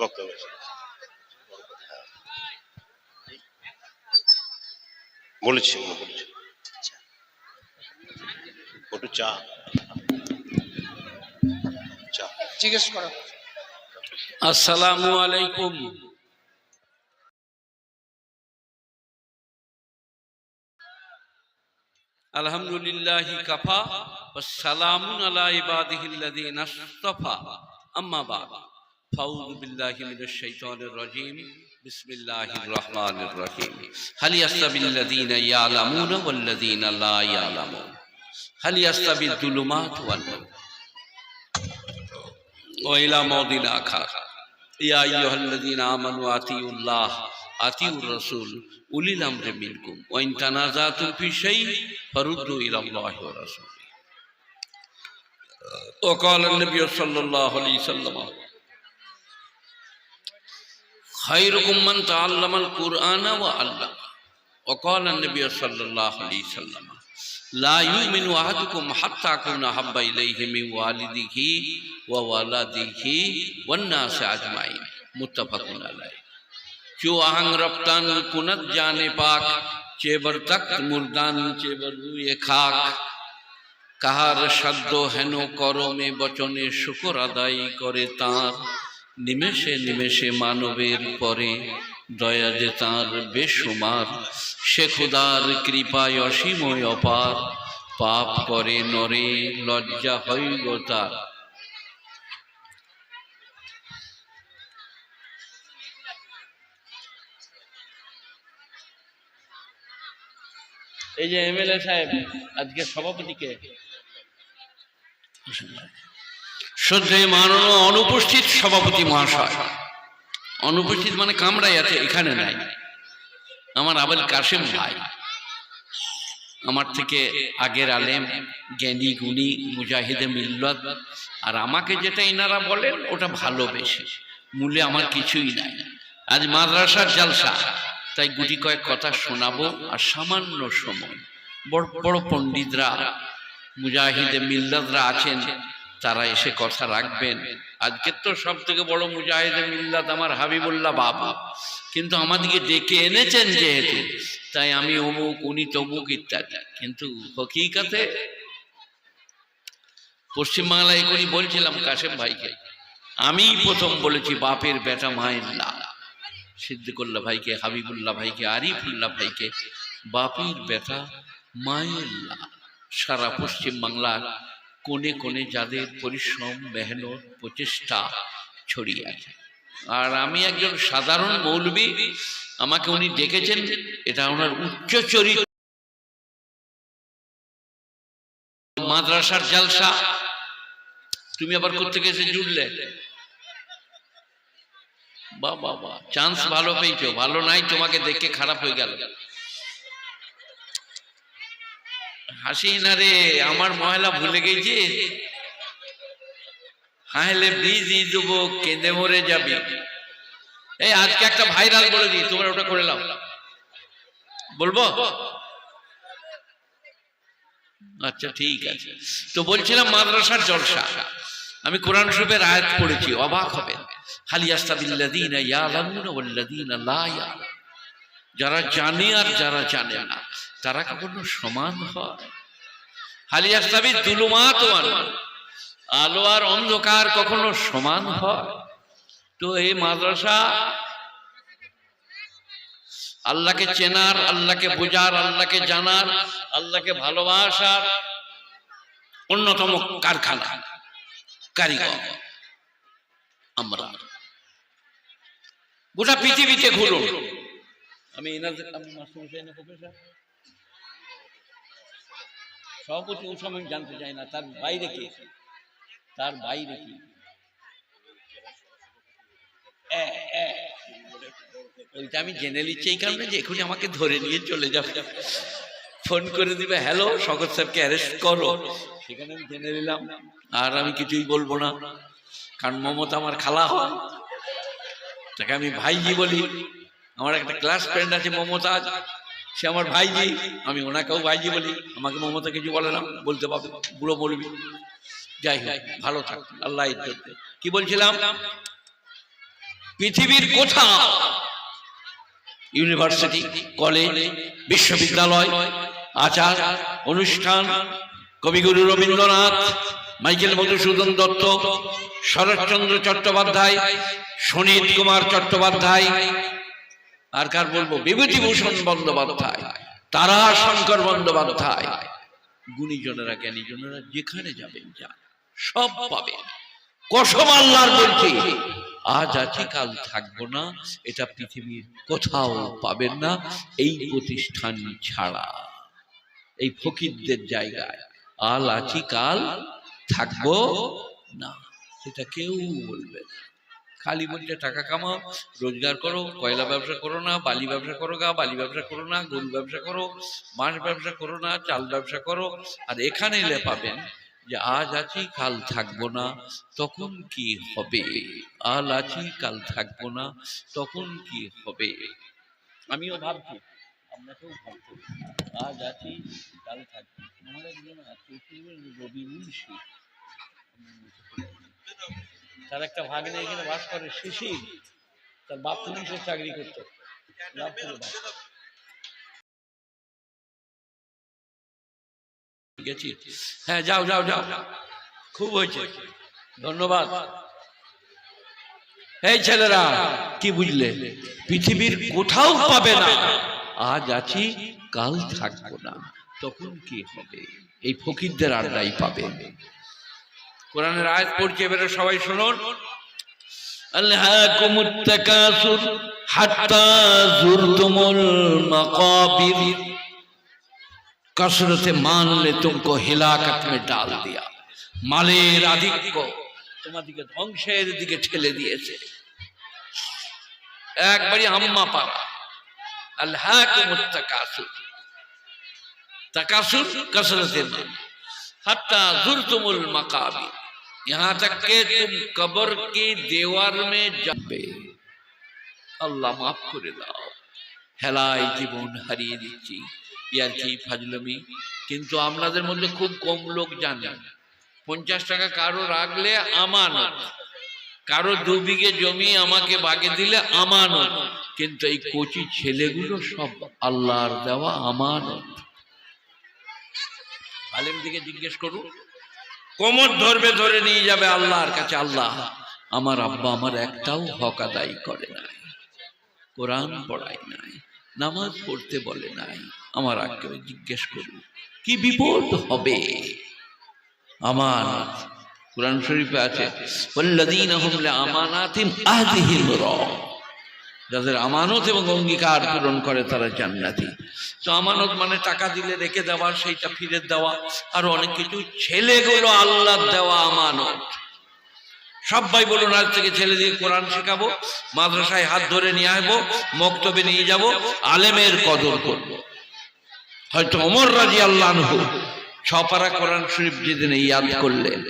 বক্তব্য। বলেছি বলেছি। একটু চা। চা। জিজ্ঞেস করো। আসসালামু আলাইকুম। আলহামদুলিল্লাহ কাফা সালামুন আলা ইবাদিহিল্লাযীনা ইসতাফা আম্মা বাদ। أعوذ بالله من الشيطان الرجيم. بسم الله الرحمن الرحيم. هل يستوي الذين يعلمون والذين لا يعلمون؟ هل يستوي الظلمات والنور؟ وإلى موضع الآخر يا أيها الذين آمنوا أطيعوا الله أطيعوا الرسول أولي الأمر منكم. وإن تنازعتم في شيء فردوا إلى الله ورسوله. وقال النبي صلى الله عليه وسلم খৈরকুম্মান তা আল্লামাল কুরআনা ও আল্লাহ وقال النبي صلى الله عليه وسلم لا يؤمن أحدكم حتى أكون أحب إليه من والده وولده والناس أجمعين متفق عليه جو آهنگ ربطان کنت جانے پاک چیبر تخت مردان چیبر روئے خاک কাহার সাধ্য হেন করমে বচনে শুকর আদায় করে তাঁর নিমেষে নিমেষে মানবের পরে দয়া যে তাঁর বেসুমার সে খুদার কৃপায় অসীময় অপার, পাপ করে নরে, লজ্জা হইল তার। এই যে এমএলএ সাহেব, আজকে সভাপতিকে। শ্রদ্ধেয় মাননীয় অনুপস্থিত সভাপতি মহাশয়। অনুপস্থিত মানে কামরাই আছে, এখানে নাই। আমার আবেল কাশেম ভাই। আমার থেকে আগের আলেম, জ্ঞানী, গুণী, মুজাহিদে মিল্লত। আর আমাকে যেটা এনারা বলেন, ওটা ভালোবেসে। মূলে আমার কিছুই নাই। আজ মাদ্রাসার জালসা, তাই গুটি কয়েক কথা শোনাবো, আর সামান্য সময়। বড় বড় পণ্ডিতরা, মুজাহিদে মিল্লাতরা আছেন তারা এসে কথা রাখবেন। আজকের তো সব থেকে বড় মুজাহিদে মিল্লাত আমার হাবিবুল্লাহ বাবা কিন্তু আমাদেরকে ডেকে এনেছেন যেহেতু, তাই আমি অমুক, উনি তমুক ইত্যাদি। কিন্তু হকিকাতে পশ্চিমবাংলায় এখনই বলছিলাম, কাশেম ভাইকে আমি প্রথম বলেছি, বাপের বেটা মায়ের লাল সিদ্দিকুল্লাহ ভাইকে, হাবিবুল্লাহ ভাইকে, আরিফুল্লাহ ভাইকে, বাপের বেটা মায়ের লাল সারা পশ্চিম বাংলার কোণে কোণে যাদের পরিশ্রম, মেহনত, প্রচেষ্টা ছড়িয়ে আছে। আর আমি একজন সাধারণ মৌলবী, আমাকে উনি ডেকেছেন, এটা ওনার উচ্চ চরিত্র। মাদ্রাসার জালসা, তুমি আবার কোথেকে এসে জুড়লে? বা বাবা চান্স ভালো পেয়েছ, ভালো নাই, তোমাকে দেখে খারাপ হয়ে গেল। হাসি না রে, আমার মহিলা ভুলে গেছি। হাইলে বীজ দেবো কেঁদে মরে যাবি। এই, আজকে একটা ভাইরাল বলে দিই, তোমরা ওটা করে নাও। বলব? আচ্ছা ঠিক আছে। তো বলছিলাম মাদ্রাসার জলসা। আমি কোরআন শরীফের আয়াত পড়েছি, অবাক হবেন হালিয়াস্তাবিল্লাযীনা ইয়ালামুনা ওয়াল্লাযীনা লা ইয়ালামুন যারা জানে আর যারা জানে না। তারা কখনো সমান হয়? হালিয়াস্তাবি দুলুমাত ওয়ান। আলো আর অন্ধকার কখনো সমান হয়? তো এই মাদ্রাসা আল্লাহকে চেনার আল্লাহকে বোঝার আল্লাহকে জানার আল্লাহকে ভালোবাসার অন্যতম কারখানা কারিগর। আমরা। গোটা পৃথিবীতে ঘুরুন। আমি এনাদের আমি প্রফেসর? সভাপতি ওই সময় জানতে চাই না, তার বাইরে কে? তার বাইরে কি? ওইটা আমি জেনে নিচ্ছি এই কারণে যে এখনই আমাকে ধরে নিয়ে চলে যাবে ফোন করে দিবে, হ্যালো শকত সাহেবকে অ্যারেস্ট করো। সেখানে আমি জেনে নিলাম, আর আমি কিছুই বলব না, কারণ মমতা আমার খালা হয় তাকে আমি ভাইজি বলি। আমার একটা ক্লাস ফ্রেন্ড আছে মমতাজ। সে আমার ভাইজি আমি ওনাকেও ভাইজি বলি আমাকে মমতা কিছু বলে না বলতে পারবে বুড়ো বলবি। যাই হোক ভালো থাক আল্লাহ। কি বলছিলাম? পৃথিবীর কোথাও ইউনিভার্সিটি কলেজ বিশ্ববিদ্যালয় আচার অনুষ্ঠান কবিগুরু রবীন্দ্রনাথ মাইকেল মধুসূদন দত্ত শরৎচন্দ্র চট্টোপাধ্যায় সুনীত কুমার চট্টোপাধ্যায় আর কার বলব? বিভূতিভূষণ বন্দ্যোপাধ্যায়, তারাশঙ্কর বন্দ্যোপাধ্যায়। গুণীজনেরা, জ্ঞানীজনেরা যেখানে যাবেন, যান, সব পাবেন। কসম আল্লাহর বলছি, আজ আছি, কাল থাকব না, এটা পৃথিবীর কোথাও পাবেন না, এই প্রতিষ্ঠান ছাড়া। এই ফকিরদের জায়গায়, আল আছি, কাল থাকব না, সেটা কেউ বলবে না। খালি বলছে, টাকা কামাও, রোজগার করো, কয়লা ব্যবসা করো না, বালি ব্যবসা করো গা, বালি ব্যবসা করো না, গরু ব্যবসা করো মাছ ব্যবসা করো না, চাল ব্যবসা করো। আর এখানে এলে পাবেন যে, আজ আছি, কাল থাকব না, তখন কি হবে? আল আছি, কাল থাকব না, তখন কি হবে? আমিও ভাবছি আপনাকেও ভাবছি আজ আছি, কাল থাকব রবি তার একটা ভাগ্নে এখানে বাস করে, শিশির। তার বাপ পুলিশের চাকরি করতো। গেছি। হ্যাঁ যাও যাও যাও। খুব হয়েছে। ধন্যবাদ। এই ছেলেরা, কি বুঝলে? পৃথিবীর কোথাও পাবে না। আজ আছি, কাল থাকব না। তখন কি হবে? এই ফকিরদের আড্ডাই পাবে। কোরআনের আয়াত পড়ছে এবারে সবাই শুনুন। মালের আধিক্য তোমাদিকে ধ্বংসের দিকে ঠেলে দিয়েছে। একবারই আম্মা পাড়া আল্লাহকুমুত তাকাসুর তাকাসুর কসরতে মান হাত্তা যুরতুমুল মাকাবির। यहाँ तक के तुम कब्र की दीवार में যাবে আল্লাহ মাফ করে দাও হেলায় জীবন হারিয়ে দিচ্ছি ইয়ার কি ফাজলমি কিন্তু আপনাদের মধ্যে খুব কম লোক জানে পঞ্চাশ টাকা কারো রাখলে আমানত কারো দু বিঘে জমি আমাকে বাগে দিলে আমানত কিন্তু এই কচি ছেলেগুলো সব আল্লাহর দেওয়া আমানত আলেম দিকে জিজ্ঞেস করুন কোমর ধরবে, ধরে নিয়ে যাবে আল্লাহর কাছে। আল্লাহ, আমার আব্বা আমার একটাও হক করে নাই। কোরআন পড়ায় নাই, নামাজ পড়তে বলে নাই। আমার আগে জিজ্ঞেস করুন কি বিপদ হবে? আমার কোরআন শরীফে আছে লিআমানাতিহিম আহদিহিম যাদের আমানত এবং অঙ্গীকার পূরণ করে তারা জান্নাতি। তো আমানত মানে টাকা দিলে রেখে দেওয়া, সেইটা ফিরে দেওয়া, আর অনেক কিছু। ছেলেগুলো আল্লাহ দেওয়া আমানত। সবাই বলুন, আজ থেকে ছেলে দিয়ে কোরআন শেখাবো, মাদ্রাসায় হাত ধরে নিয়ে আসব, মক্তবে নিয়ে যাব, আলেমের কদর করব। হয়তো অমর রাজি আল্লাহ ছপারা কোরআন শরীফ যেদিন ইয়াদ করলেন